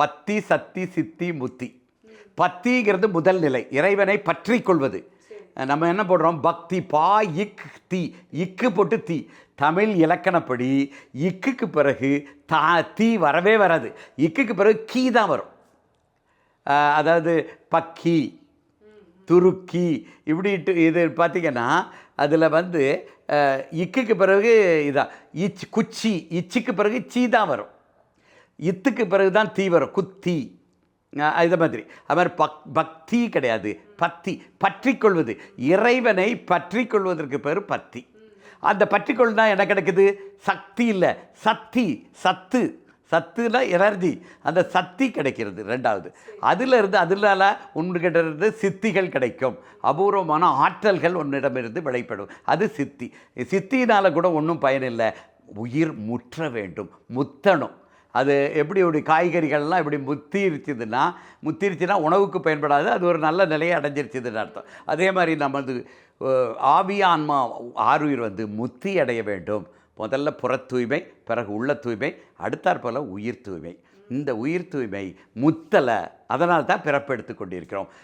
பத்தி சத்தி சித்தி முத்தி. பத்திங்கிறது முதல் நிலை. இறைவனை பற்றி கொள்வது. நம்ம என்ன போடுறோம்? பக்தி பா இக் தி. இக்கு போட்டு தி. தமிழ் இலக்கணப்படி இக்குக்கு பிறகு தா தீ வரவே வராது. இக்குக்கு பிறகு கீ தான் வரும். அதாவது பக்கி துருக்கி இப்படிட்டு இது பார்த்தீங்கன்னா அதில் வந்து இக்குக்கு பிறகு இதான் இச் குச்சி இச்சுக்கு பிறகு சீ தான் வரும். இத்துக்கு பிறகு தான் தீ வரும். குத்தி. இது மாதிரி. அது மாதிரி பக் பக்தி கிடையாது. பத்தி பற்றிக்கொள்வது. இறைவனை பற்றிக்கொள்வதற்கு பேர் பத்தி அந்த பற்றிக்கொள்னா என்ன கிடைக்குது? சக்தி இல்லை. சக்தி சத்து. சத்துனா எனர்ஜி. அந்த சக்தி கிடைக்கிறது ரெண்டாவது. அதில் இருந்து அதில் உன்கிட்ட சித்திகள் கிடைக்கும். அபூர்வமான ஆற்றல்கள் உன்னிடமிருந்து வெளிப்படும் அது சித்தி. சித்தினால் கூட ஒன்றும் பயனில்லை. உயிர் முற்ற வேண்டும். முத்தணும். அது எப்படி இப்படி காய்கறிகள்லாம் இப்படி முத்திருச்சுதுன்னா முத்திருச்சுன்னா உணவுக்கு பயன்படாது அது ஒரு நல்ல நிலையை அடைஞ்சிருச்சுதுன்னு அர்த்தம். அதே மாதிரி நமது ஆவி ஆன்மா ஆறுயிர் வந்து முத்தி அடைய வேண்டும். முதல்ல புற தூய்மை பிறகு உள்ள தூய்மை அடுத்தாற்போல் உயிர் தூய்மை இந்த உயிர் தூய்மை முத்தலை அதனால் தான் பிறப்பெடுத்து கொண்டிருக்கிறோம்.